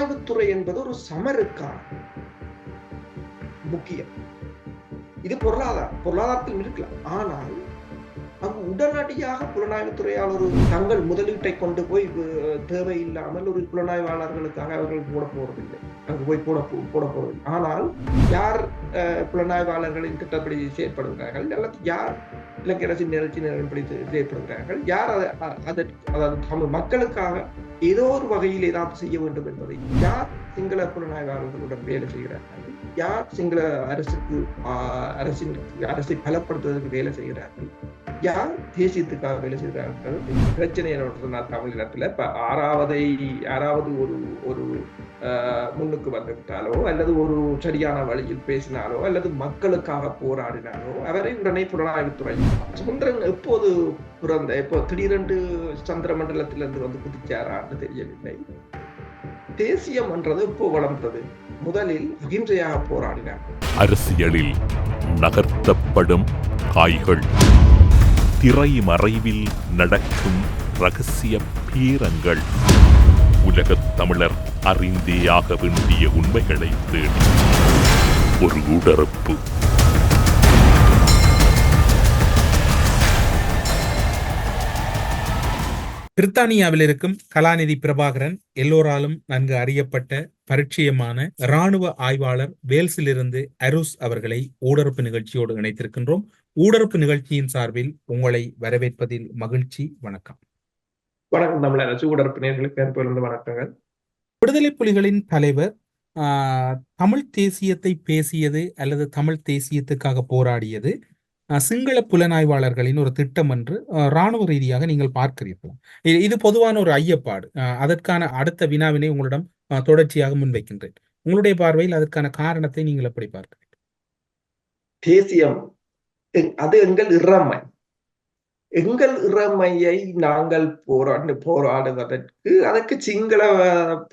புலனாய்வுத்துறை என்பது ஒரு சமருக்கான முக்கியம். இது பொருளாதாரம் பொருளாதாரத்தில் இருக்கலாம். ஆனால் அங்கு உடனடியாக புலனாய்வுத்துறையால் ஒரு தங்கள் முதலீட்டை கொண்டு போய் தேவையில்லாமல் ஒரு புலனாய்வாளர்களுக்காக அவர்கள் போட போறதில்லை. அங்கு போய் போட போட போறதில்லை. ஆனால் யார் அஹ், புலனாய்வாளர்களின் திட்டப்படி செயற்படுகிறார்கள்? அல்லது யார் இலங்கை அரசின் நிகழ்ச்சி நிலைப்படி செயற்படுகிறார்கள்? யார் அதை அதற்கு அதாவது தமிழ் மக்களுக்காக ஏதோ ஒரு வகையில் ஏதாவது செய்ய வேண்டும் என்பதை. யார் சிங்கள புலனாய்வாளர்களுடன் வேலை செய்கிறார்கள்? யார் சிங்கள அரசுக்கு ஆஹ், அரசின் அரசை பலப்படுத்துவதற்கு வேலை செய்கிறார்கள்? யார் தேசியத்துக்காக வேலை செய்கிறார்கள் பிரச்சனை என்ன சொன்னால் தமிழினத்துல இப்ப ஆறாவதை யாராவது ஒரு ஒரு ஆஹ், முன்னுக்கு வந்து விட்டாலோ அல்லது ஒரு சரியான வழியில் பேசினாலோ அல்லது மக்களுக்காக போராடினாலோ அவரை உடனே புலனாய்வுத்துறை சுதந்திரன் எப்போது பிறந்த இப்போ திடீரென்று சந்திர மண்டலத்திலிருந்து வந்து குதிச்சாரான்னு தெரியவில்லை. தேசியம் என்றது இப்போ வளர்ந்தது? முதலில் அகிம்சையாக போராடினார். அரசியலில் நகர்த்தப்படும் காய்கள். திரை மறைவில் நடக்கும் ரகசிய பீரங்கள். உலகத் தமிழர் அறிந்தேயாக வேண்டிய உண்மைகளை தேடி. ஒரு உடறுப்பு பிரித்தானியாவில் இருக்கும் கலாநிதி பிரபாகரன் எல்லோராலும் நன்கு அறியப்பட்ட பரிச்சயமான இராணுவ ஆய்வாளர் வேல்ஸிலிருந்து அருஸ் அவர்களை ஊடறுப்பு நிகழ்ச்சியோடு இணைத்திருக்கின்றோம். ஊடறுப்பு நிகழ்ச்சியின் சார்பில் உங்களை வரவேற்பதில் மகிழ்ச்சி வணக்கம். வணக்கம். தமிழ் அரசு உடற்பினர்களுக்கு அனுப்பியிருந்த வணக்கங்கள். விடுதலை புலிகளின் தலைவர் தமிழ் தேசியத்தை பேசியது அல்லது தமிழ் தேசியத்துக்காக போராடியது சிங்கள புலனாய்வாளர்களின் ஒரு திட்டம் என்று இராணுவ ரீதியாக நீங்கள் பார்க்கிறீர்கள்? இது- பொதுவான ஒரு ஐயப்பாடு. அதற்கான அடுத்த வினாவினை உங்களிடம் தொடர்ச்சியாக முன்வைக்கின்றேன். உங்களுடைய பார்வையில் அதற்கான காரணத்தை நீங்கள் எப்படி பார்க்கிறீர்கள்? தேசியம் அது எங்கள் இறமை. எங்கள் இறமையை நாங்கள் போராண்டு போராடுவதற்கு அதற்கு சிங்கள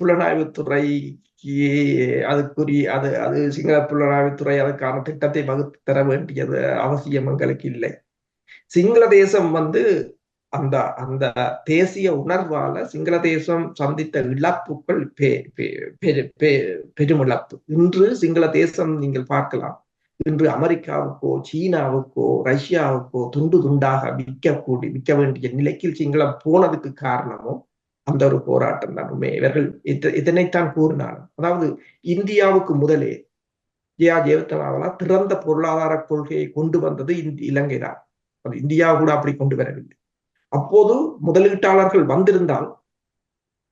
புலனாய்வுத்துறை அதுக்குரிய அது அது சிங்கள புலனாய்வுத்துறை அதற்கான திட்டத்தை வகுத்து தர வேண்டியது அவசியம் எங்களுக்கு இல்லை. சிங்கள தேசம் வந்து அந்த அந்த தேசிய உணர்வால சிங்கள தேசம் சந்தித்த இழப்புகள் பெ பெ- பெரு- பெ- பெரும் இன்று சிங்கள தேசம் நீங்கள் பார்க்கலாம். இன்று அமெரிக்காவுக்கோ சீனாவுக்கோ ரஷ்யாவுக்கோ துண்டு துண்டாக விற்கக்கூடிய விற்க வேண்டிய நிலைக்கு சிங்களம் போனதுக்கு காரணமும் அந்த ஒரு போராட்டம் தான் உண்மை இவர்கள் இத- இதனைத்தான் கூறினாலும் அதாவது இந்தியாவுக்கு முதலே ஜெயா ஜெயவர்த்தனாவலா திறந்த பொருளாதார கொள்கையை கொண்டு வந்தது இந்த இலங்கை தான். அது இந்தியா கூட அப்படி கொண்டு வரவில்லை. அப்போது முதலீட்டாளர்கள் வந்திருந்தால்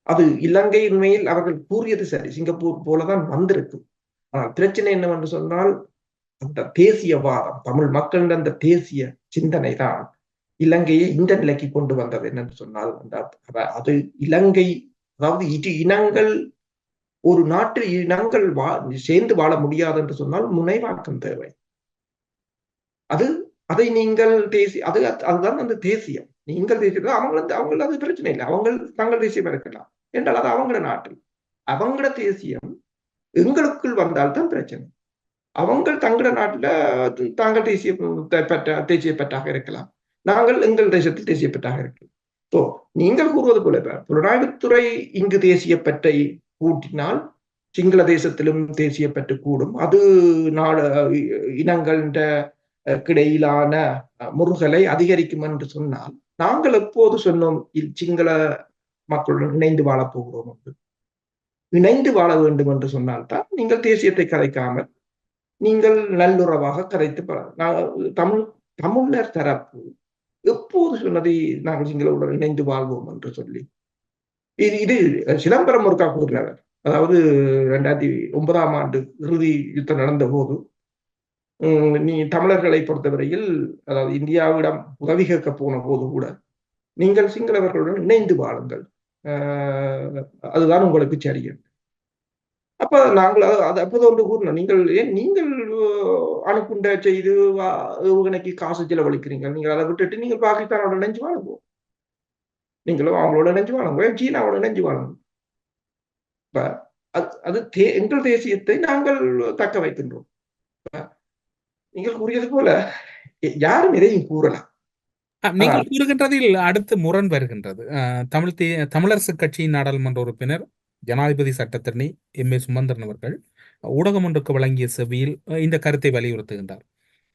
அது இலங்கையின் மேல் அவர்கள் கூறியது சரி. சிங்கப்பூர் போலதான் வந்திருக்கும். ஆனால் பிரச்சனை என்னவென்று சொன்னால் அந்த தேசியவாதம் தமிழ் மக்களின் அந்த தேசிய சிந்தனை தான் இலங்கையை இந்த நிலைக்கு கொண்டு வந்தது என்னன்னு சொன்னால் அந்த அது இலங்கை அதாவது இரு இனங்கள் ஒரு நாட்டில் இனங்கள் வா சேர்ந்து வாழ முடியாது என்று சொன்னால் முனைவாக்கம் தேவை. அது அதை நீங்கள் தேசிய அது அதுதான் அந்த தேசியம். நீங்கள் தேசியம் அவங்க அவங்கள அது பிரச்சனை இல்லை. அவங்க தங்கள் தேசியம் இருக்கலாம். என்றால் அது அவங்கள நாட்டில். அவங்களோட தேசியம் எங்களுக்குள் வந்தால்தான் பிரச்சனை. அவங்க தங்கள நாட்டுல தாங்கள் தேசிய பெற்ற தேசிய பெற்றாக இருக்கலாம். நாங்கள் எங்கள் தேசத்தில் தேசிய பெற்றாக இருக்கலாம். இப்போ நீங்கள் கூறுவது போல புலனாய்வுத்துறை இங்கு தேசிய பற்றை கூட்டினால் சிங்கள தேசத்திலும் தேசிய பற்று கூடும். அது நாடு இனங்கள்ட கிடையிலான முருகலை அதிகரிக்கும் என்று சொன்னால் நாங்கள் எப்போது சொன்னோம் சிங்கள மக்களுடன் இணைந்து வாழப்போகிறோம் என்று? இணைந்து வாழ வேண்டும் என்று சொன்னால்தான் நீங்கள் தேசியத்தை கதைக்காமல் நீங்கள் நல்லுறவாக கதைத்து தமிழ் தமிழர் தரப்பு எப்போது சொன்னதை நாங்கள் சிங்களவுடன் இணைந்து வாழ்வோம் என்று சொல்லி. இது இது சிதம்பரம் ஒருக்கா கூறினார் அதாவது ரெண்டாயிரத்தி ஒன்பதாம் ஆண்டு இறுதி யுத்தம் நடந்த போது உம், நீ தமிழர்களை பொறுத்தவரையில் அதாவது இந்தியாவிடம் உதவி கேட்க போன போது கூட நீங்கள் சிங்களவர்களுடன் இணைந்து வாழுங்கள். ஆஹ் அதுதான் உங்களுக்கு சரியன் அப்ப நாங்கள் அது அப்போது ஒன்று கூறினோம் நீங்கள் ஏன் நீங்கள் அனுப்புண்ட அணுகுண்ட செய்து வா- ஏவுகணைக்கு காசு செலவழிக்கிறீங்க. நீங்கள் அதை விட்டுட்டு நீங்கள் பாகிஸ்தானோட இணைஞ்சு வாழுங்க. நீங்களும் அவங்களோட நெஞ்சு வாழுங்க. சீனாவோட நெஞ்சு வாழுங்க? இப்ப அது அது தே- எங்கள் தேசியத்தை நாங்கள் தக்க வைக்கின்றோம். நீங்கள் கூறியது போல யாரும் எதையும் கூறலாம். நீங்கள் கூறுகின்றதில் அடுத்து முரண் வருகின்றது. அஹ், தமிழ் தே தமிழரசு கட்சியின் நாடாளுமன்ற உறுப்பினர் ஜனாதிபதி சட்டத்தரணி எம் ஏ சுமந்திரன் அவர்கள் ஊடகம் ஒன்றுக்கு வழங்கிய செவியில் இந்த கருத்தை வலியுறுத்துகின்றார்.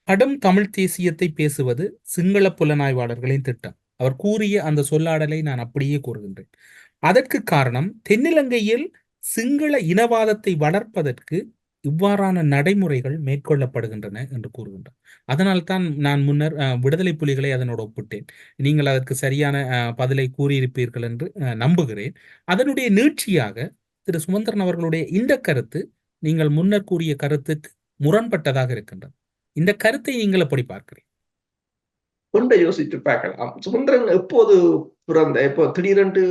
கடும் தமிழ் தேசியத்தை பேசுவது சிங்கள புலனாய்வாளர்களின் திட்டம். அவர் கூறிய அந்த சொல்லாடலை நான் அப்படியே கூறுகின்றேன். அதற்கு காரணம் தென்னிலங்கையில் சிங்கள இனவாதத்தை வளர்ப்பதற்கு இவ்வாறான நடைமுறைகள் மேற்கொள்ளப்படுகின்றன என்று கூறுகின்றார். அதனால்தான் நான் முன்னர் அஹ், விடுதலை புலிகளை அதனோடு ஒப்பிட்டேன். நீங்கள் அதற்கு சரியான பதிலை கூறியிருப்பீர்கள் என்று நம்புகிறேன். அதனுடைய நீட்சியாக திரு சுமந்திரன் அவர்களுடைய இந்த கருத்து நீங்கள் முன்னர் கூறிய கருத்துக்கு முரண்பட்டதாக இருக்கின்றது. இந்த கருத்தை நீங்கள் எப்படி பார்க்கிறீர்கள்? ஒன்றை யோசித்து பார்க்கலாம். சுமந்திரன் எப்போது பிறந்த இப்போ திடீரென்று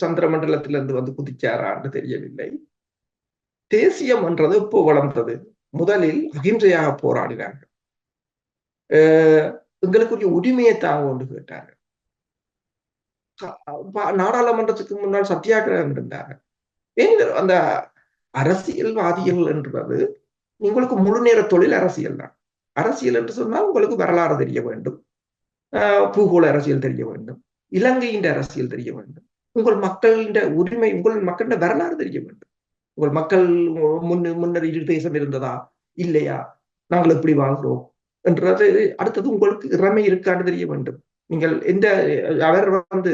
சந்திர மண்டலத்திலிருந்து வந்து குதிச்சாரான்னு தெரியவில்லை. தேசியம் என்றது எப்போ வளர்ந்தது? முதலில் அகிம்சையாக போராடினார்கள். அஹ் எங்களுக்குரிய உரிமையை தாங்க ஒன்று கேட்டார்கள். நாடாளுமன்றத்துக்கு முன்னால் சத்தியாகிரகம் இருந்தாங்க ஏன் அந்த அரசியல்வாதிகள் என்றது உங்களுக்கு முழு நேர தொழில் அரசியல் தான். அரசியல் என்று சொன்னால் உங்களுக்கு வரலாறு தெரிய வேண்டும். ஆஹ் பூகோள அரசியல் தெரிய வேண்டும். இலங்கையின் அரசியல் தெரிய வேண்டும். உங்கள் மக்களின் உரிமை உங்கள் மக்களின் வரலாறு தெரிய வேண்டும். உங்கள் மக்கள் முன்ன முன்னர் இரு தேசம் இருந்ததா? இல்லையா? நாங்கள் எப்படி வாழ்கிறோம் என்றது அடுத்தது உங்களுக்கு இறமை இருக்கான்னு தெரிய வேண்டும். நீங்கள் எந்த அவர் வந்து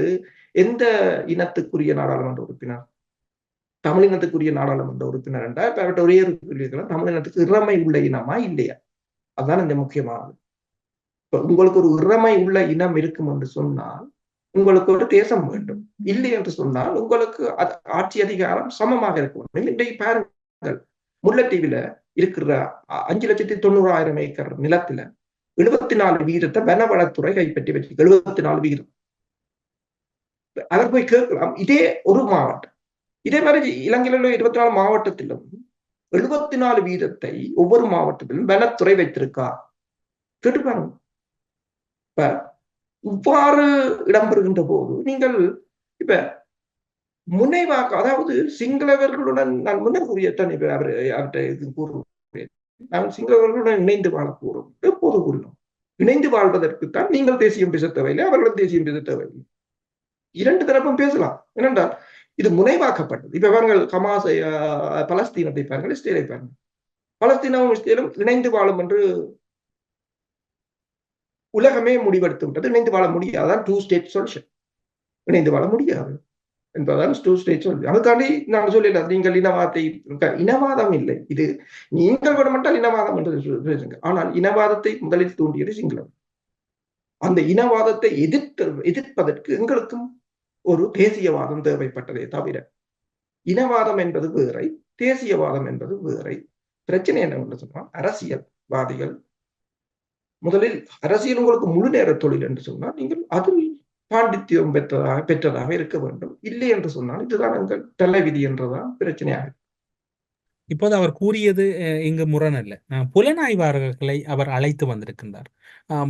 எந்த இனத்துக்குரிய நாடாளுமன்ற உறுப்பினர்? தமிழ் இனத்துக்குரிய நாடாளுமன்ற உறுப்பினர் என்றால் இப்ப அவர்கிட்ட ஒரே ஒரு இருக்கலாம். தமிழ் இனத்துக்கு இறமை உள்ள இனமா இல்லையா? அதுதான் இந்த முக்கியமானது. உங்களுக்கு ஒரு இறமை உள்ள இனம் இருக்கும் என்று சொன்னால் உங்களுக்கு ஒரு தேசம் வேண்டும். இல்லை என்று சொன்னால் உங்களுக்கு ஆட்சி அதிகாரம் சமமாக இருக்க வேண்டும் இன்றைக்கு பாருங்கள். முல்லைத்தீவில இருக்கிற அஞ்சு லட்சத்தி தொண்ணூறாயிரம் ஏக்கர் நிலத்துல எழுபத்தி நாலு வீதத்தை வனவளத்துறை கைப்பற்றி வச்சு எழுபத்தி நாலு வீதம் அவர் போய் கேட்கலாம் இதே ஒரு மாவட்டம். இதே மாதிரி இலங்கையில் உள்ள இருபத்தி நாலு மாவட்டத்திலும் எழுபத்தி நாலு வீதத்தை ஒவ்வொரு மாவட்டத்திலும் வனத்துறை வைத்திருக்கா? கேட்டு பாருங்க இப்ப இவ்வாறு இடம்பெறுகின்ற போது நீங்கள் இப்ப முனைவாக்க அதாவது சிங்களவர்களுடன் நான் முன்னர் கூறியத்தான் இப்ப அவர் அவர்கிட்ட இது கூறுகிறேன். நான் சிங்களவர்களுடன் இணைந்து வாழ கூறும் எப்போது கூறினோம்? இணைந்து வாழ்வதற்குத்தான் நீங்கள் தேசியம் பேச தேவையில்லை அவர்களும் தேசியம் பேச தேவையில்லை இரண்டு தரப்பும் பேசலாம். ஏனென்றால் இது முனைவாக்கப்பட்டது. இப்ப பாருங்கள் ஹமாஸ் பலஸ்தீனத்தை பாருங்கள் இஸ்ரேலை பாருங்கள். பலஸ்தீனமும் இஸ்ரேலும் இணைந்து வாழும் என்று உலகமே முடிவெடுத்து விட்டது இணைந்து வாழ முடியாதான் டூ ஸ்டேட் சொல்யூஷன் இணைந்து வாழ முடியாது என்பதுதான் டூ ஸ்டேட் சொல்யூஷன் அதுக்காண்டி நான் சொல்லல நீங்கள் இனவாதத்தை இனவாதம் இல்லை. இது நீங்கள் விடமாட்டால் இனவாதம் என்று ஆனால் இனவாதத்தை முதலில் தூண்டியது சிங்களம். அந்த இனவாதத்தை எதிர்த்து எதிர்ப்பதற்கு எங்களுக்கும் ஒரு தேசியவாதம் தேவைப்பட்டதே தவிர இனவாதம் என்பது வேறை தேசியவாதம் என்பது வேறை. பிரச்சனை என்ன சொன்னால் அரசியல்வாதிகள் முதலில் அரசியல் உங்களுக்கு முழு நேர தொழில் என்று சொன்னால் நீங்கள் அதில் பாண்டித்யம் பெற்றதாக பெற்றதாக இருக்க வேண்டும் இல்லை என்று சொன்னால் இதுதான் எங்கள் தலைவிதி என்றுதான் பிரச்சனையாக இருக்கு. இப்போது அவர் கூறியது இங்கு முரண் அல்ல புலனாய்வாளர்களை அவர் அழைத்து வந்திருக்கின்றார்.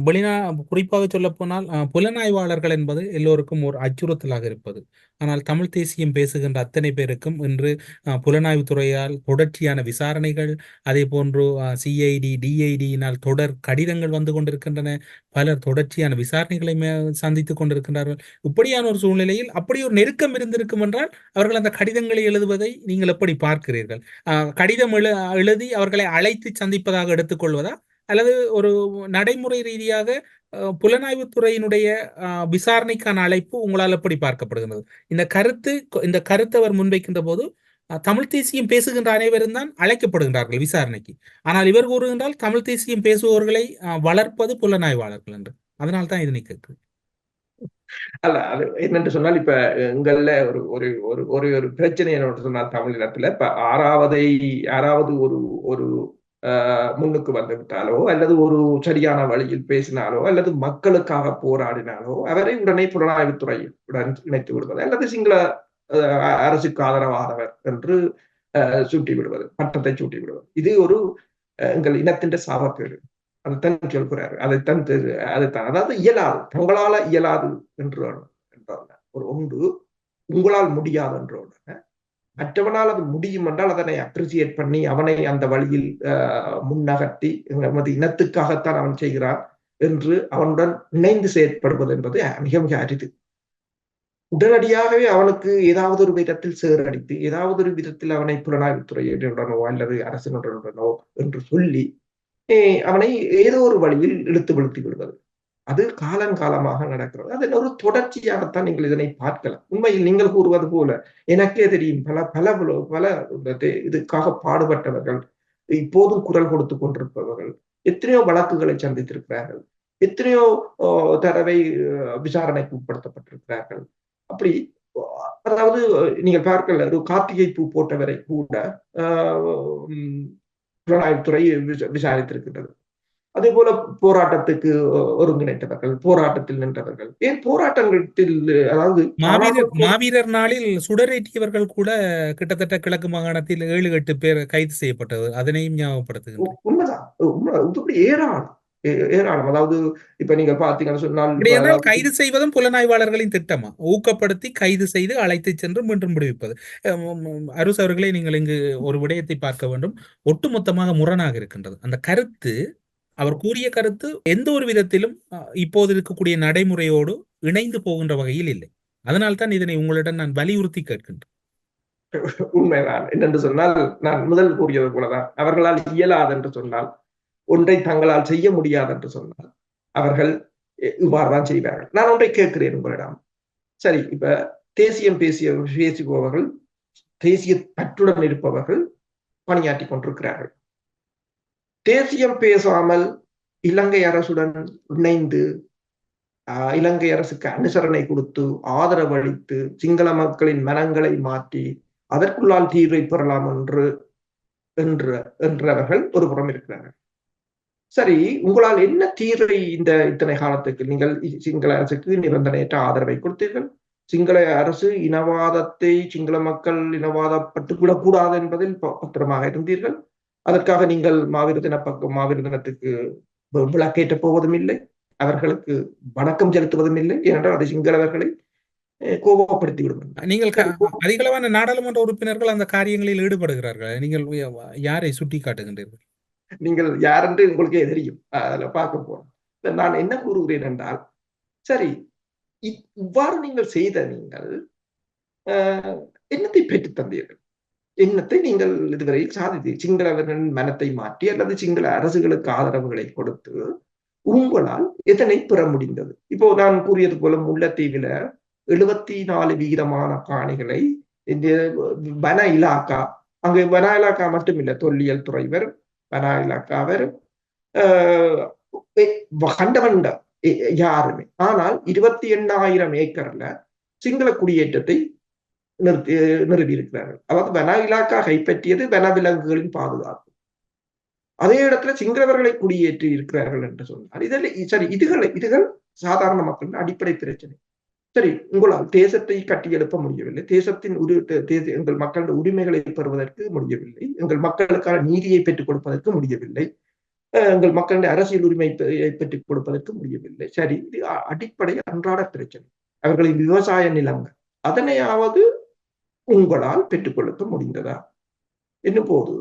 வெளிநா குறிப்பாக சொல்லப்போனால் புலனாய்வாளர்கள் என்பது எல்லோருக்கும் ஒரு அச்சுறுத்தலாக இருப்பது. ஆனால் தமிழ் தேசியம் பேசுகின்ற அத்தனை பேருக்கும் இன்று அஹ், புலனாய்வுத் துறையால் தொடர்ச்சியான விசாரணைகள் அதே போன்று சிஐடி டிஐடியினால் தொடர் கடிதங்கள் வந்து கொண்டிருக்கின்றன. பலர் தொடர்ச்சியான விசாரணைகளை மே- சந்தித்துக் கொண்டிருக்கின்றார்கள். இப்படியான ஒரு சூழ்நிலையில் அப்படி ஒரு நெருக்கம் இருந்திருக்கும் என்றால் அவர்கள் அந்த கடிதங்களை எழுதுவதை நீங்கள் எப்படி பார்க்கிறீர்கள்? ஆஹ் கடிதம் எழு எழுதி அவர்களை அழைத்து சந்திப்பதாக எடுத்துக்கொள்வதா? அல்லது ஒரு நடைமுறை ரீதியாக புலனாய்வு புலனாய்வுத் துறையினுடைய விசாரணைக்கான அழைப்பு உங்களால் எப்படி பார்க்கப்படுகிறது இந்த கருத்து இந்த கருத்தை அவர் முன்வைக்கின்ற போது அஹ், தமிழ் தேசியம் பேசுகின்ற அனைவரும் தான் அழைக்கப்படுகின்றார்கள் விசாரணைக்கு. ஆனால் இவர் கூறுகின்றால் தமிழ் தேசியம் பேசுபவர்களை வளர்ப்பது புலனாய்வாளர்கள் என்று. அதனால்தான் இதனை கேட்கிறேன். அல்ல அது என்னென்று சொன்னால் இப்ப எங்கள்ல ஒரு ஒரு ஒரு ஒரு ஒரு பிரச்சனை என்ன சொன்னால் தமிழினத்துல இப்ப ஆறாவதை ஆறாவது ஒரு ஒரு முன்னுக்கு வந்துவிட்டாலோ அல்லது ஒரு சரியான வழியில் பேசினாலோ அல்லது மக்களுக்காக போராடினாலோ அவரை உடனே புலனாய்வுத்துறை உடன் இணைத்து விடுவது அல்லது சிங்கள அரசுக்கு ஆதரவானவர் என்று சூட்டி விடுவது பட்டத்தை சூட்டி விடுவது. இது ஒரு எங்கள் இனத்தின் சாபக்கேடு அதைத்தான் சொல்கிறார் அதைத்தான் அதைத்தான் அதாவது இயலாது தங்களால இயலாது என்று என்றார் ஒரு ஒன்று உங்களால் முடியாது என்ற உடனே மற்றவனால் அது முடியும் என்றால் அதனை அப்ரிசியேட் பண்ணி அவனை அந்த வழியில் ஆஹ், முன்னகர்த்தி நமது இனத்துக்காகத்தான் அவன் செய்கிறான் என்று அவனுடன் இணைந்து செயற்படுவது என்பது மிக மிக அரிது. உடனடியாகவே அவனுக்கு ஏதாவது ஒரு விதத்தில் சேரடித்து ஏதாவது ஒரு விதத்தில் அவனை புலனாய்வுத்துறையுடனோ அல்லது அரசினுடனோ என்று சொல்லி அவனை ஏதோ ஒரு வழியில் இழுத்து விழுத்தி விடுவது. அது காலங்காலமாக நடக்கிறது. அது ஒரு தொடர்ச்சியாகத்தான் நீங்கள் இதனை பார்க்கலாம். உண்மையில் நீங்கள் கூறுவது போல எனக்கே தெரியும் பல பல பல இதுக்காக பாடுபட்டவர்கள் இப்போதும் குரல் கொடுத்து கொண்டிருப்பவர்கள் எத்தனையோ வழக்குகளை சந்தித்திருக்கிறார்கள் எத்தனையோ தடவை அஹ், விசாரணைக்கு உட்படுத்தப்பட்டிருக்கிறார்கள். அப்படி அதாவது நீங்கள் பார்க்கல ஒரு கார்த்திகை பூ போட்டவரை கூட ஆஹ், உம், புலனாய்வுத்துறை விச- விசாரித்திருக்கின்றது. அதே போல போராட்டத்துக்கு ஒருங்கிணைத்தவர்கள் போராட்டத்தில் நின்றவர்கள். ஏன் போராட்டத்தில் அதாவது மாவீரர் மாவீரர் நாளில் சுடரேற்றியவர்கள் கூட கிட்டத்தட்ட கிழக்கு மாகாணத்தில் ஏழு எட்டு பேர் கைது செய்யப்பட்டது. அதனையும் ஞாபகப்படுத்துகின்றேன். உண்மைதான். உண்மை ஏராளம். ஏராளம். அதாவது இப்ப நீங்க பாத்தீங்கன்னு சொன்னால் கைது செய்வதும் புலனாய்வாளர்களின் திட்டமா? ஊக்கப்படுத்தி கைது செய்து அழைத்து சென்று மீண்டும் விடுவிப்பது. அரசு அவர்களே நீங்கள் இங்கு ஒரு விடயத்தை பார்க்க வேண்டும். ஒட்டுமொத்தமாக முரணாக இருக்கின்றது. அந்த கருத்து அவர் கூறிய கருத்து எந்த ஒரு விதத்திலும் இப்போது இருக்கக்கூடிய நடைமுறையோடு இணைந்து போகின்ற வகையில் இல்லை. அதனால்தான் இதனை உங்களிடம் நான் வலியுறுத்தி கேட்கின்றேன். உண்மைதான். என்னென்று சொன்னால் நான் முதல் கூறியது போலதான். அவர்களால் இயலாது என்று சொன்னால் ஒன்றை தங்களால் செய்ய முடியாது என்று சொன்னால் அவர்கள் இவ்வாறுதான் செய்வார்கள். நான் ஒன்றை கேட்கிறேன் உங்களிடம். சரி இப்ப தேசியம் பேசிய பேசுபவர்கள் தேசிய பற்றுடன் இருப்பவர்கள் பணியாற்றி கொண்டிருக்கிறார்கள். தேசியம் பேசாமல் இலங்கை அரசுடன் இணைந்து ஆஹ், இலங்கை அரசுக்கு அனுசரணை கொடுத்து ஆதரவு அளித்து சிங்கள மக்களின் மனங்களை மாற்றி அதற்குள்ளால் தீர்வை பெறலாம் என்று என்ற என்றவர்கள் ஒரு புறம் இருக்கிறார்கள். சரி உங்களால் என்ன தீர்வை இந்த இத்தனை காலத்துக்கு நீங்கள் சிங்கள அரசுக்கு நிபந்தனையற்ற ஆதரவை கொடுத்தீர்கள்? சிங்கள அரசு இனவாதத்தை சிங்கள மக்கள் இனவாதப்பட்டு விடக்கூடாது என்பதில் பத்திரமாக இருந்தீர்கள். அதற்காக நீங்கள் மாவீர தின பக்கம் மாவீர தினத்துக்கு வி- விளக்கேற்றப் போவதும் இல்லை. அவர்களுக்கு வணக்கம் செலுத்துவதும் இல்லை. ஏனென்றால் அது சிங்களவர்களை அஹ், கோபப்படுத்தி விடும் நீங்கள் அதிகளவான நாடாளுமன்ற உறுப்பினர்கள் அந்த காரியங்களில் ஈடுபடுகிறார்கள். நீங்கள் யாரை சுட்டி காட்டுகின்றீர்கள் நீங்கள் யார் என்று உங்களுக்கே தெரியும். அதுல பார்க்க போறோம். நான் என்ன கூறுகிறேன் என்றால் சரி இவ்வாறு நீங்கள் செய்த நீங்கள் ஆஹ், என்னத்தை பெற்று தந்தீர்கள்? என்னத்தை நீங்கள் இதுவரையில் சாதித்து சிங்களவர்களின் மனத்தை மாற்றி அல்லது சிங்கள அரசுகளுக்கு ஆதரவுகளை கொடுத்து உங்களால் எதனை பெற முடிந்தது? இப்போ நான் கூறியது போல முல்லைத்தீவில எழுபத்தி நாலு விகிதமான காணிகளை இந்த வன இலாக்கா அங்கு வன இலாக்கா மட்டும் இல்லை தொல்லியல் துறைவர் வன இலாக்காவர் ஆஹ் கண்டவண்ட யாருமே ஆனால் இருபத்தி எண்ணாயிரம் ஏக்கர்ல சிங்கள குடியேற்றத்தை நிறுத்தி நிறுவி இருக்கிறார்கள் அதாவது வன இலாக்கா கைப்பற்றியது வனவிலங்குகளின் பாதுகாப்பு. அதே இடத்துல சிங்களவர்களை குடியேற்றி இருக்கிறார்கள் என்று சொன்னார். இதில் சரி இதுகள் இதுகள் சாதாரண மக்களின் அடிப்படை பிரச்சனை. சரி உங்களால் தேசத்தை கட்டியெழுப்ப முடியவில்லை. தேசத்தின் உரு தேச எங்கள் மக்களுடைய உரிமைகளை பெறுவதற்கு முடியவில்லை. எங்கள் மக்களுக்கான நீதியை பெற்றுக் கொடுப்பதற்கு முடியவில்லை. எங்கள் மக்களுடைய அரசியல் உரிமை பெற்றுக் கொடுப்பதற்கு முடியவில்லை. சரி இது அடிப்படை அன்றாட பிரச்சனை. அவர்களின் விவசாய நிலங்கள். அதனையாவது உங்களால் பெற்றுக் கொடுக்க முடிந்ததா? என்னும் போது?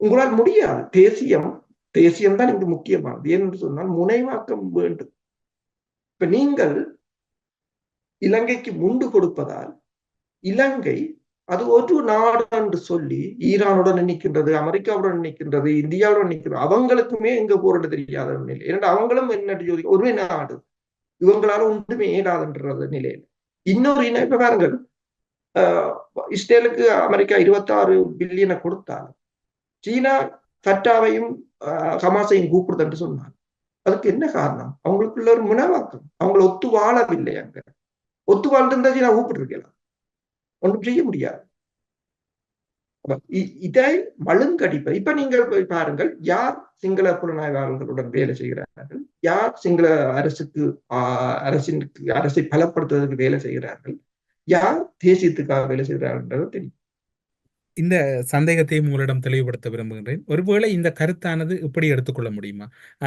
உங்களால் முடியாது. தேசியம் தேசியம் தான் இங்கு முக்கியமானது. என்று சொன்னால் முனைவாக்கம் வேண்டும். இப்ப நீங்கள் இலங்கைக்கு முண்டு கொடுப்பதால் இலங்கை அது ஒரு நாடு என்று சொல்லி ஈரானுடன் நினைக்கின்றது அமெரிக்காவுடன் நினைக்கின்றது இந்தியாவுடன் நினைக்கிறது அவங்களுக்குமே எங்க போறது தெரியாத ஒரு நிலை. ஏன்னா அவங்களும் என்ன ஜோதி ஒரே நாடு. இவங்களால ஒன்றுமே ஏடாதுன்றது நிலையில் இன்னொரு இன இப்ப பாருங்கள் ஆஹ் இஸ்ரேலுக்கு அமெரிக்கா இருபத்தாறு பில்லியனை கொடுத்தாலும் சீனா ஃபட்டாவையும் ஆஹ் ஹமாஸையும் கூப்பிடுது என்று சொன்னார் அதுக்கு என்ன காரணம்? அவங்களுக்குள்ள ஒரு முனவாக்கம். அவங்களை ஒத்து வாழவில்லை அங்க. ஒத்து வாழ்ந்திருந்ததை நான் கூப்பிட்டு கூப்பிட்டுருக்கலாம் ஒன்றும் செய்ய முடியாது. இதை மழுங்கடிப்ப இப்ப நீங்கள் போய் பாருங்கள் யார் சிங்கள புலனாய்வாளர்களுடன் வேலை செய்கிறார்கள்? யார் சிங்கள அரசுக்கு அரசின் அரசை பலப்படுத்துவதற்கு வேலை செய்கிறார்கள்? யார் தேசியத்துக்காக வேலை செய்கிறார்கள் தெரியும். இந்த சந்தேகத்தையும் உங்களிடம் தெளிவுபடுத்த விரும்புகின்றேன். ஒருவேளை இந்த கருத்தானது இப்படி எடுத்துக்கொள்ள முடியுமா?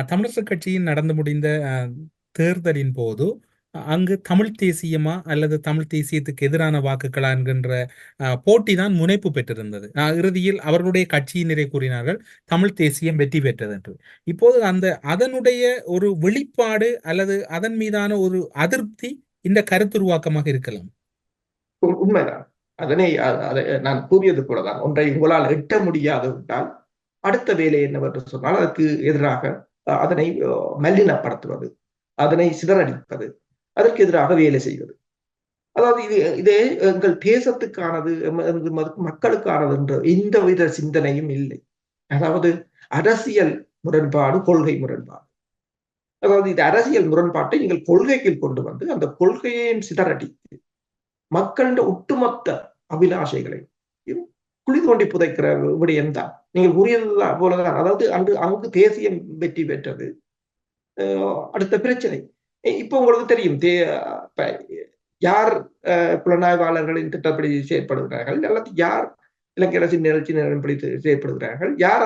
தமிழரசு கட்சியின் நடந்து முடிந்த அஹ், தேர்தலின் போது அங்கு தமிழ் தேசியமா அல்லது தமிழ் தேசியத்துக்கு எதிரான வாக்குகளா என்கின்ற போட்டிதான் முனைப்பு பெற்றிருந்தது. இறுதியில் அவர்களுடைய கட்சியினரே கூறினார்கள் தமிழ் தேசியம் வெற்றி பெற்றது என்று. இப்போது அந்த அதனுடைய ஒரு வெளிப்பாடு அல்லது அதன் மீதான ஒரு அதிருப்தி இந்த கருத்துருவாக்கமாக இருக்கலாம். உண்மைதான். அதனை அதை நான் கூறியது போலதான். ஒன்றை உங்களால் எட்ட முடியாது அடுத்த வேலை என்னவென்று சொன்னால் அதற்கு எதிராக அதனை மல்லினப்படுத்துவது அதனை சிதறடிப்பது அதற்கு எதிராக வேலை செய்வது. அதாவது இது இதே எங்கள் தேசத்துக்கானது மக்களுக்கானது என்ற எந்த வித சிந்தனையும் இல்லை. அதாவது அரசியல் முரண்பாடு கொள்கை முரண்பாடு. அதாவது இது அரசியல் முரண்பாட்டை நீங்கள் கொள்கைக்கு கொண்டு வந்து அந்த கொள்கையையும் சிதறடித்து மக்களின் ஒட்டுமொத்த அபிலாஷைகளை குழி தோண்டி புதைக்கிற விடயம் தான். நீங்கள் உரியது போலதான். அதாவது அங்கு அங்கு தேசியம் வெற்றி பெற்றது. அஹ் அடுத்த பிரச்சனை. இப்போ உங்களுக்கு தெரியும் தே யார் புலனாய்வாளர்களின் திட்டப்படி செயற்படுகிறார்கள் அல்லது யார் இலங்கை அரசின் நிகழ்ச்சி நிலைப்படி செயற்படுகிறார்கள் யார்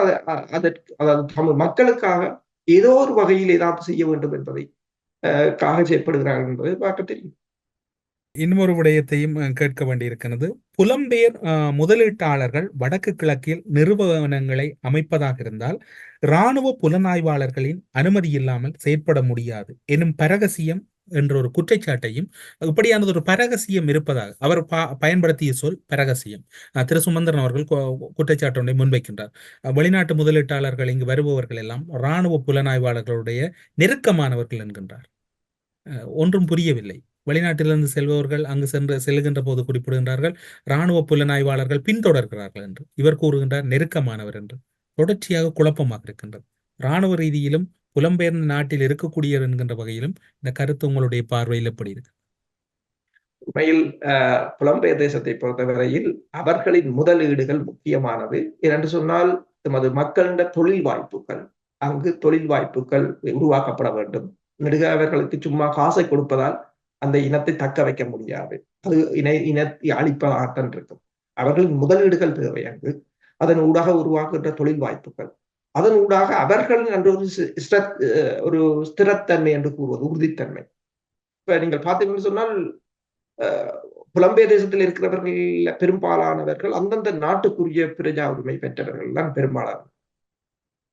அதற்கு அதாவது தமிழ் மக்களுக்காக ஏதோ ஒரு வகையில் ஏதாவது செய்ய வேண்டும் என்பதை காக செயற்படுகிறார்கள் என்பதை பார்க்க தெரியும். இன்னொரு விடயத்தையும் அஹ், கேட்க வேண்டியிருக்கிறது. புலம்பெயர் அஹ், முதலீட்டாளர்கள் வடக்கு கிழக்கில் நிறுவனங்களை அமைப்பதாக இருந்தால் இராணுவ புலனாய்வாளர்களின் அனுமதி இல்லாமல் செயற்பட முடியாது. எனும் பரகசியம் என்ற ஒரு குற்றச்சாட்டையும் இப்படியானது ஒரு பரகசியம் இருப்பதாக அவர் பா- பயன்படுத்திய சொல் பரகசியம். அஹ், திரு சுமந்திரன் அவர்கள் கு- குற்றச்சாட்டு ஒன்றை முன்வைக்கின்றார். வெளிநாட்டு முதலீட்டாளர்கள் இங்கு வருபவர்கள் எல்லாம் இராணுவ புலனாய்வாளர்களுடைய நெருக்கமானவர்கள் என்கின்றார். அஹ், ஒன்றும் புரியவில்லை. வெளிநாட்டிலிருந்து செல்பவர்கள் அங்கு சென்று செல்கின்ற போது குறிப்பிடுகின்றார்கள் இராணுவ புலனாய்வாளர்கள் பின்தொடர்கிறார்கள் என்று. இவர் கூறுகின்றார் நெருக்கமானவர் என்று. தொடர்ச்சியாக குழப்பமாக இருக்கின்றது. இராணுவ ரீதியிலும் புலம்பெயர்ந்த நாட்டில் இருக்கக்கூடியவர் என்கின்ற வகையிலும் இந்த கருத்து உங்களுடைய பார்வையில் எப்படி இருக்கு? உண்மையில் அஹ், புலம்பெயர் தேசத்தை பொறுத்தவரையில் அவர்களின் முதலீடுகள் முக்கியமானது. என்று சொன்னால் தமது மக்களின் தொழில் வாய்ப்புகள் அங்கு தொழில் வாய்ப்புகள் உருவாக்கப்பட வேண்டும். நெடுக அவர்களுக்கு சும்மா காசை கொடுப்பதால் அந்த இனத்தை தக்க வைக்க முடியாது. அது இன இனத்தை அழிப்பதாகத்தான் இருக்கும். அவர்களின் முதலீடுகள் தேவை அங்கு அதன் ஊடாக உருவாக்குகின்ற தொழில் வாய்ப்புகள். அதன் ஊடாக அவர்களின் என்ற ஒரு ஒரு ஸ்திரத்தன்மை என்று கூறுவது உறுதித்தன்மை. இப்ப நீங்கள் பார்த்தீங்கன்னு சொன்னால் புலம்பெயர் தேசத்தில் இருக்கிறவர்கள் பெரும்பாலானவர்கள் அந்தந்த நாட்டுக்குரிய பிரஜா உரிமை பெற்றவர்கள் தான் பெரும்பாலான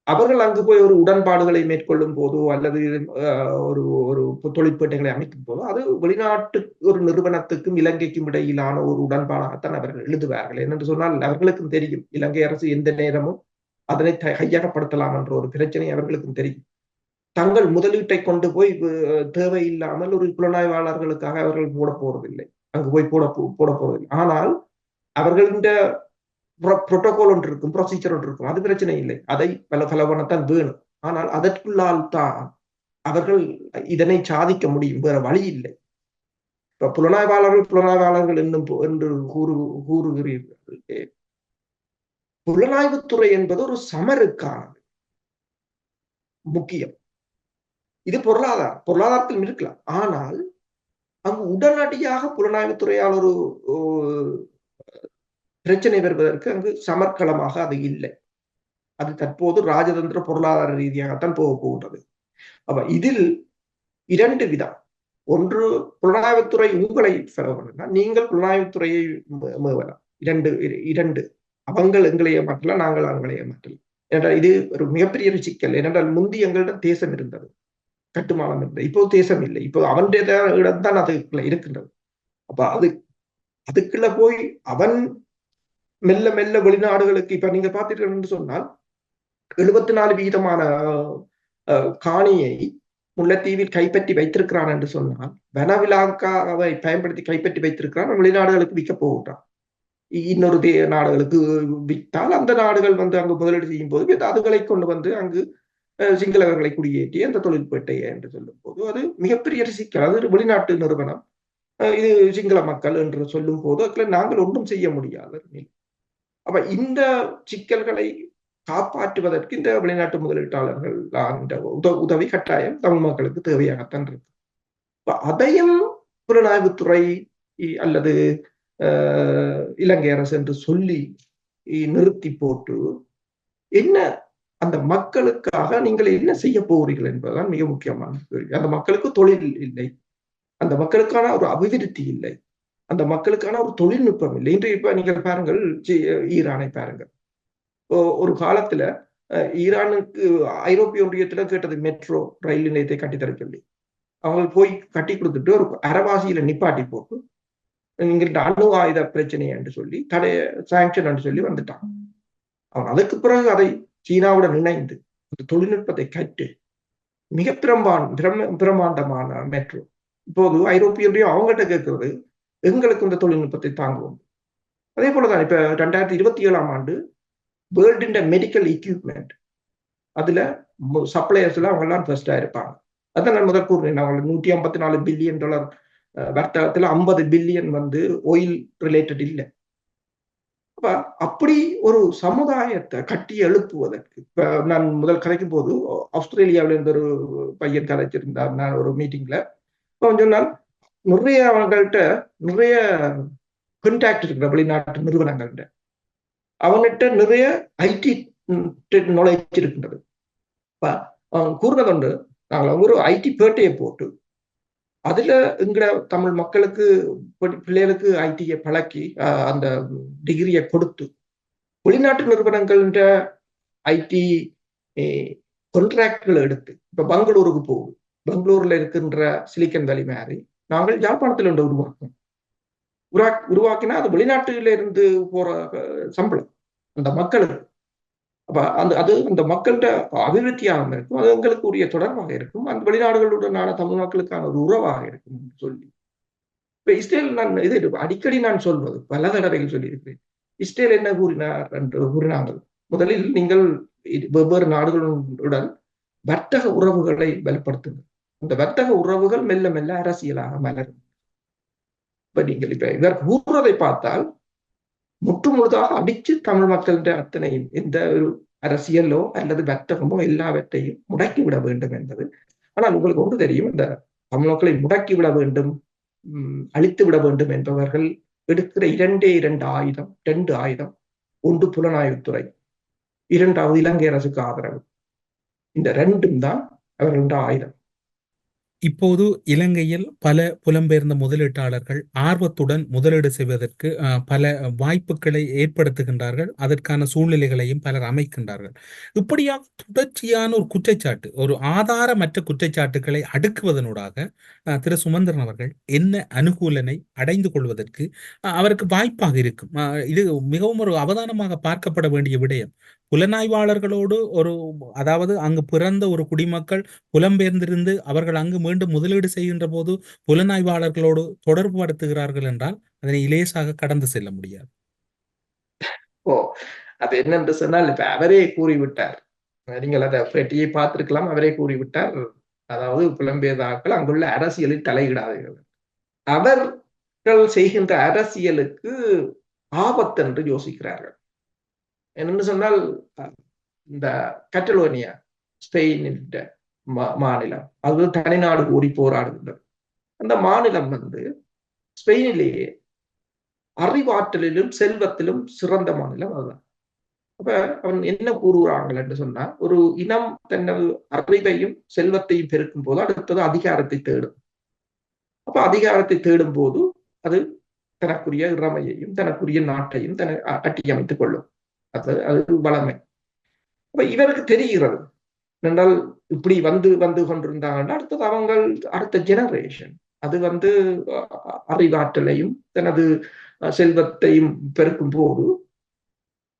அவர்கள் அங்கு போய் ஒரு உடன்பாடுகளை மேற்கொள்ளும் போதோ அல்லது அஹ், ஒரு ஒரு தொழிற்பேட்டைகளை அமைக்கும் போதோ அது வெளிநாட்டு ஒரு நிறுவனத்துக்கும் இலங்கைக்கும் இடையிலான ஒரு உடன்பாடாகத்தான் அவர்கள் எழுதுவார்கள். என்னென்று சொன்னால் அவர்களுக்கும் தெரியும். இலங்கை அரசு எந்த நேரமும் அதனை த- கையகப்படுத்தலாம் என்ற ஒரு பிரச்சனை அவர்களுக்கும் தெரியும். தங்கள் முதலீட்டை கொண்டு போய் தேவையில்லாமல் ஒரு புலனாய்வாளர்களுக்காக அவர்கள் போட போறதில்லை. அங்கு போய் போட போட போறதில்லை. ஆனால் அவர்களின் புரோட்டோகால் ஒன்று இருக்கும் ப்ரொசீஜர் ஒன்று இருக்கும். அது பிரச்சனை இல்லை. அதை பல பலவனத்தான் வேணும். ஆனால் அதற்குள்ளால் தான் அவர்கள் இதனை சாதிக்க முடியும். வேற வழி இல்லை. இப்ப புலனாய்வாளர்கள் புலனாய்வாளர்கள் என்னும் என்று கூறு கூறுகிறீர்கள். புலனாய்வுத்துறை என்பது ஒரு சமருக்கானது. முக்கியம். இது பொருளாதாரம் பொருளாதாரத்தில் இருக்கலாம். ஆனால் அங்கு உடனடியாக புலனாய்வுத்துறையால் ஒரு பிரச்சனை வருவதற்கு அங்கு சமர்க்களமாக அது இல்லை. அது தற்போது ராஜதந்திர பொருளாதார ரீதியாகத்தான் போக போகின்றது. அப்ப இதில் இரண்டு விதம். ஒன்று புலனாய்வுத்துறை உங்களை செலவு நீங்கள் புலனாய்வுத்துறையை மேவலாம். இரண்டு இரண்டு அவங்கள் எங்களை ஏமாற்றலாம் நாங்கள் அவங்களை ஏமாற்றலாம் என்றால் இது ஒரு மிகப்பெரிய ஒரு சிக்கல். ஏனென்றால் முந்தி எங்களிடம் தேசம் இருந்தது. கட்டுமானம் இருந்தது. இப்போ தேசம் இல்லை. இப்போ அவனுடைய இடம் தான் அதுக்குள்ள இருக்கின்றது. அப்ப அது அதுக்குள்ள போய் அவன் மெல்ல மெல்ல வெளிநாடுகளுக்கு இப்ப நீங்க பார்த்தீர்கள் என்று சொன்னால் எழுபத்தி நாலு வீதமான காணியை முல்லைத்தீவில் கைப்பற்றி வைத்திருக்கிறான் என்று சொன்னால் வனவிழாக்காக பயன்படுத்தி கைப்பற்றி வைத்திருக்கிறான் வெளிநாடுகளுக்கு விற்க போகிறான் இன்னொரு தே நாடுகளுக்கு விற்றால் அந்த நாடுகள் வந்து அங்கு முதலீடு செய்யும் போது அதுகளை கொண்டு வந்து அங்கு சிங்களவர்களை குடியேற்றி அந்த தொழிற்பேட்டையை என்று சொல்லும் போது அது மிகப்பெரிய சிக்கல் அது ஒரு வெளிநாட்டு நிறுவனம். இது சிங்கள மக்கள் என்று சொல்லும் போது அதுல நாங்கள் ஒன்றும் செய்ய முடியாத. நிலை அப்ப இந்த சிக்கல்களை காப்பாற்றுவதற்கு இந்த வெளிநாட்டு முதலீட்டாளர்கள் இந்த உத உதவி கட்டாயம் தமிழ் மக்களுக்கு தேவையாகத்தான் இருக்கு. அதையும் புலனாய்வுத்துறை இ- அல்லது இலங்கை அரசு என்று சொல்லி நிறுத்தி போட்டு என்ன அந்த மக்களுக்காக நீங்கள் என்ன செய்ய போகிறீர்கள் என்பதுதான் மிக முக்கியமான கேள்வி. அந்த மக்களுக்கு தொழில் இல்லை. அந்த மக்களுக்கான ஒரு அபிவிருத்தி இல்லை. அந்த மக்களுக்கான ஒரு தொழில்நுட்பம் இல்லை. இன்று இப்ப நீங்கள் பாருங்கள் ஈரானை பாருங்கள். ஒரு காலத்துல அஹ், ஈரானுக்கு ஐரோப்பிய ஒன்றியத்துல கேட்டது மெட்ரோ ரயில் நிலையத்தை கட்டித்தர சொல்லி அவங்க போய் கட்டி கொடுத்துட்டு ஒரு அரவாசியில நிப்பாட்டி போட்டு எங்கள்கிட்ட அணு ஆயுத பிரச்சனை என்று சொல்லி தடைய சாங்ஷன் என்று சொல்லி வந்துட்டான் அவன் அதுக்கு பிறகு அதை சீனாவுடன் இணைந்து அந்த தொழில்நுட்பத்தை கற்று மிக பிரம்பான் பிரம பிரம்மாண்டமான மெட்ரோ. இப்போது ஐரோப்பிய ஒன்றியம் அவங்கள்ட்ட கேட்கறது எங்களுக்கு இந்த தொழில்நுட்பத்தை தாங்குவோம். அதே போலதான் இப்ப ரெண்டாயிரத்தி இருபத்தி ஏழாம் ஆண்டு வேர்ல்டின் மெடிக்கல் எக்யூப்மெண்ட் அதுல சப்ளையர்ஸ்ல அவங்க எல்லாம் ஃபர்ஸ்டா இருப்பாங்க. அதான் நான் முதல் கூறுறேன் அவங்க நூற்றி ஐம்பத்தி நாலு பில்லியன் டாலர் வர்த்தகத்துல ஐம்பது பில்லியன் வந்து ஆயில் ரிலேட்டட் இல்லை. அப்ப அப்படி ஒரு சமுதாயத்தை கட்டி எழுப்புவதற்கு இப்ப நான் முதல் கதைக்கும் போது ஆஸ்திரேலியாவில இருந்து ஒரு பையன் கதைச்சிருந்தார். நான் ஒரு மீட்டிங்ல அவன் சொன்னால் நிறைய அவங்கள்ட்ட நிறைய கண்டாக்ட் இருக்கிற வெளிநாட்டு நிறுவனங்கள்ட்ட. அவங்ககிட்ட நிறைய ஐடி நாலேஜ் இருக்கின்றது. அவன் கூறினதுண்டு நாங்கள் ஒரு ஐடி பேட்டையை போட்டு அதுல எங்கட தமிழ் மக்களுக்கு பிள்ளைகளுக்கு ஐடியை பழக்கி அந்த டிகிரியை கொடுத்து வெளிநாட்டு நிறுவனங்கள்ன்ற ஐடி கொன்ட்ராக்ட்களை எடுத்து இப்ப பெங்களூருக்கு போகுது. பெங்களூர்ல இருக்கின்ற சிலிக்கன் வேலி மாதிரி நாங்கள் யாழ்ப்பாணத்தில் ஒன்று உருவாக்கணும் உருவா உருவாக்கினா அது வெளிநாட்டில இருந்து போற சம்பளம். அந்த மக்களுக்கு. அப்ப அந்த அது அந்த மக்கள்கிட்ட அபிவிருத்தியாக இருக்கும். அது எங்களுக்கு உரிய தொடர்பாக இருக்கும். அந்த வெளிநாடுகளுடனான தமிழ் மக்களுக்கான ஒரு உறவாக இருக்கும் சொல்லி. இப்ப இஸ்ரேல் நான் இது அடிக்கடி நான் சொல்வது பல தடவைகள் சொல்லியிருக்கிறேன். இஸ்ரேல் என்ன கூறினார் என்று கூறினார்கள். முதலில் நீங்கள் வெவ்வேறு நாடுகளுடன் வர்த்தக உறவுகளை பலப்படுத்துங்கள் அந்த வர்த்தக உறவுகள் மெல்ல மெல்ல அரசியலாக மலரும். இப்ப நீங்கள் இப்ப இவர் கூறுவதை பார்த்தால் முற்று முழுதாக அடிச்சு தமிழ் மக்களிட அத்தனையும் எந்த ஒரு அரசியலோ அல்லது வர்த்தகமோ எல்லாவற்றையும் முடக்கி விட வேண்டும் என்பது. ஆனால் உங்களுக்கு ஒன்று தெரியும் இந்த தமிழ் மக்களை முடக்கி விட வேண்டும் அழித்து விட வேண்டும் என்பவர்கள் எடுக்கிற இரண்டே இரண்டு ஆயுதம் ரெண்டு ஆயுதம். ஒன்று புலனாய்வுத்துறை இரண்டாவது இலங்கை அரசுக்கு ஆதரவு. இந்த ரெண்டும் தான் அவர்களுடைய ஆயுதம். இப்போது இலங்கையில் பல புலம்பெயர்ந்த முதலீட்டாளர்கள் ஆர்வத்துடன் முதலீடு செய்வதற்கு பல வாய்ப்புகளை ஏற்படுத்துகின்றார்கள். அதற்கான சூழ்நிலைகளையும் பலர் அமைக்கின்றார்கள். இப்படியாக தொடர்ச்சியான ஒரு குற்றச்சாட்டு ஒரு ஆதாரமற்ற குற்றச்சாட்டுகளை அடுக்குவதனூடாக திரு சுமந்திரன் அவர்கள் என்ன அனுகூலனை அடைந்து கொள்வதற்கு அவருக்கு வாய்ப்பாக இருக்கும். இது மிகவும் ஒரு அவதானமாக பார்க்கப்பட வேண்டிய விடயம். புலனாய்வாளர்களோடு ஒரு அதாவது அங்கு பிறந்த ஒரு குடிமக்கள் புலம்பெயர்ந்திருந்து அவர்கள் அங்கு மீண்டும் முதலீடு செய்கின்ற போது புலனாய்வாளர்களோடு தொடர்பு படுத்துகிறார்கள் என்றால் அதனை இலேசாக கடந்து செல்ல முடியாது. ஓ அது என்னென்று சொன்னால் இப்ப அவரே கூறிவிட்டார். நீங்கள் அதை பெட்டியை பார்த்திருக்கலாம். அவரே கூறிவிட்டார். அதாவது புலம்பெயர்ந்தாக்கள் அங்குள்ள அரசியலில் தலையிடாதீர்கள். அவர்கள் செய்கின்ற அரசியலுக்கு ஆபத்து என்று யோசிக்கிறார்கள். என்னன்னு சொன்னால் இந்த கட்டலோனியா ஸ்பெயினின் மாநிலம். அது தனிநாடு கூறி போராடுகின்றது. அந்த மாநிலம் வந்து ஸ்பெயினிலேயே அறிவாற்றலிலும் செல்வத்திலும் சிறந்த மாநிலம் அதுதான். அப்ப அவன் என்ன கூறுகிறாங்கள் என்று சொன்னா ஒரு இனம் தன்னது அறிவையும் செல்வத்தையும் பெருக்கும் போது அடுத்தது அதிகாரத்தை தேடும். அப்ப அதிகாரத்தை தேடும் போது அது தனக்குரிய இறமையையும் தனக்குரிய நாட்டையும் தன கட்டியமைத்துக் கொள்ளும். அது அது வளமை. அப்ப இவருக்கு தெரிகிறது. என்றால் இப்படி வந்து வந்து கொண்டிருந்தாங்கன்னா அடுத்தது அவங்க அடுத்த ஜெனரேஷன் அது வந்து அறிவாற்றலையும் தனது செல்வத்தையும் பெருக்கும் போது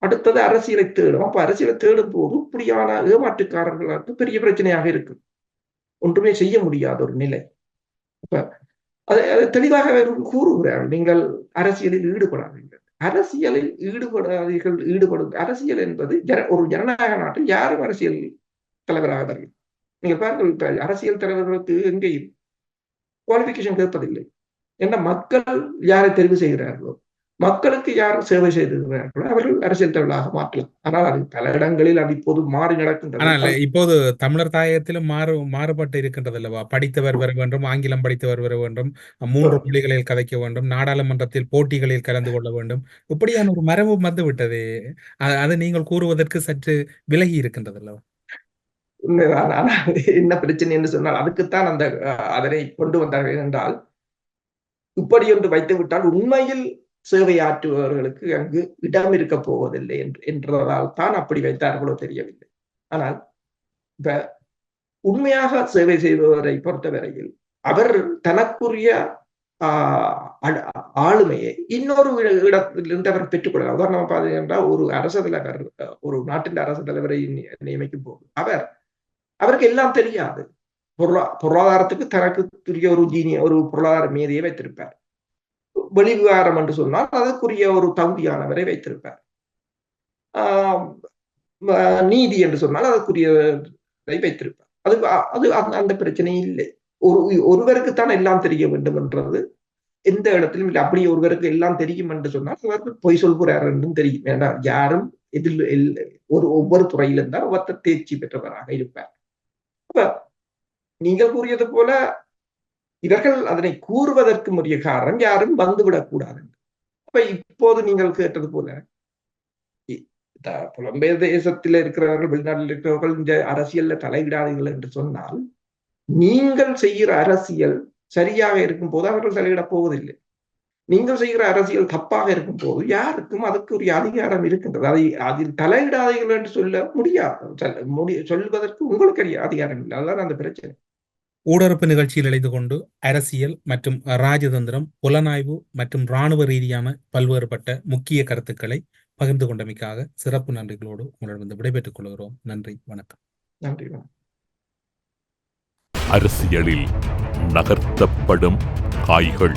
அடுத்தது அரசியலை தேடும். அப்ப அரசியலை தேடும் போது இப்படியான ஏமாற்றுக்காரர்களுக்கு பெரிய பிரச்சனையாக இருக்கு ஒன்றுமே செய்ய முடியாத ஒரு நிலை. இப்ப அதை தெளிவாக கூறுகிறார்கள் நீங்கள் அரசியலில் ஈடுபடாதீர்கள். அரசியலில் ஈடுபடாதீர்கள் ஈடுபடும். அரசியல் என்பது ஒரு ஜனநாயக நாட்டில் யாரும் அரசியல் தலைவராகிறார்கள் நீங்க பாருங்கள் அரசியல் தலைவர்களுக்கு எங்கேயும் குவாலிபிகேஷன் கேட்பதில்லை. என்ன மக்கள் யாரை தெரிவு செய்கிறார்களோ மக்களுக்கு யார் சேவை செய்திருக்கிறார்களோ அவர்கள் அரசியல் தலைவராக மாற்றலாம். ஆனால் அது பல இடங்களில் அது இப்போது மாறி நடக்கின்றது. இப்போது தமிழர் தாயத்திலும் மாறு மாறுபட்டு இருக்கின்றது அல்லவா? படித்தவர் வர வேண்டும் ஆங்கிலம் படித்தவர் வர வேண்டும் மூன்று மொழிகளில் கதைக்க வேண்டும் நாடாளுமன்றத்தில் போட்டிகளில் கலந்து கொள்ள வேண்டும். இப்படியான ஒரு மரபு வந்து விட்டது. அதை நீங்கள் கூறுவதற்கு சற்று விலகி இருக்கின்றது அல்லவா? என்ன பிரச்சனை என்று சொன்னால் அதுக்குத்தான் அந்த அதனை கொண்டு வந்தார்கள் என்றால் இப்படி ஒன்று வைத்து விட்டால் உண்மையில் சேவையாற்றுபவர்களுக்கு அங்கு இடம் இருக்க போவதில்லை என்று என்றதால் தான் அப்படி வைத்தார்களோ தெரியவில்லை. ஆனால் இப்ப உண்மையாக சேவை செய்பவரை பொறுத்தவரையில் அவர் தனக்குரிய ஆஹ் ஆளுமையை இன்னொரு இடத்திலிருந்து அவர் பெற்றுக்கொள்ளலாம் உதாரணமா பார்த்தீங்கன்னா ஒரு அரசு தலைவர் ஒரு நாட்டின் அரசு தலைவரை நியமிக்கும் போது அவர் அவருக்கு எல்லாம் தெரியாது. பொருளா பொருளாதாரத்துக்கு தனக்கு துரிய ஒரு ஜீனிய ஒரு பொருளாதார மேதையை வைத்திருப்பார். வெளிவிவகாரம் என்று சொன்னால் அதற்குரிய ஒரு தகுதியானவரை வைத்திருப்பார். ஆஹ் நீதி என்று சொன்னால் அதற்குரியதை வைத்திருப்பார். அது அது அந்த- அந்த பிரச்சனை இல்லை. ஒரு ஒருவருக்கு தான் எல்லாம் தெரிய வேண்டும் என்றது எந்த இடத்திலும் இல்லை. அப்படி ஒருவருக்கு எல்லாம் தெரியும் என்று சொன்னால் அவர் பொய் சொல்கிறார் என்றும் தெரியும். ஏன்னா யாரும் எதில் ஒரு ஒவ்வொரு துறையிலும் தான் ஒருத்தர் தேர்ச்சி பெற்றவராக இருப்பார். அப்ப நீங்கள் கூறியது போல இவர்கள் அதனை கூறுவதற்கு உரிய காரணம் யாரும் வந்துவிடக் கூடாது அப்ப இப்போது நீங்கள் கேட்டது போல இ- த- புலம்பெயர் தேசத்தில் இருக்கிறவர்கள் வெளிநாட்டில் இருக்கிறவர்கள் இந்த அரசியல்ல தலையிடாதீர்கள் என்று சொன்னால் நீங்கள் செய்கிற அரசியல் சரியாக இருக்கும் போது அவர்கள் தலையிடப் போவதில்லை. நீங்கள் செய்கிற அரசியல் தப்பாக இருக்கும் போது யாருக்கும் அதுக்குரிய அதிகாரம் இருக்கின்றது. அதை அதில் தலையிடாதீர்கள் என்று சொல்ல முடியாது. சொல்வதற்கு உங்களுக்கு அதிகாரம் இல்லை. அதுதான் அந்த பிரச்சனை. ஊடறுப்பு நிகழ்ச்சியில் இணைந்து கொண்டு அரசியல் மற்றும் ராஜதந்திரம் புலனாய்வு மற்றும் இராணுவ ரீதியான பல்வேறுபட்ட முக்கிய கருத்துக்களை பகிர்ந்து கொண்டமைக்காக சிறப்பு நன்றிகளோடு உங்களிடம் விடைபெற்றுக் கொள்கிறோம். நன்றி வணக்கம். நன்றி வணக்கம். அரசியலில் நகர்த்தப்படும் காய்கள்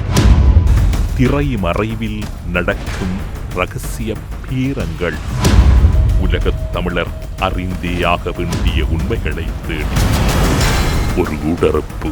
திரைமறைவில் நடக்கும் ரகசிய பீரங்கள். உலகத் தமிழர் அறிந்தேயாக வேண்டிய உண்மைகளை தேடி ஒரு உடறப்பு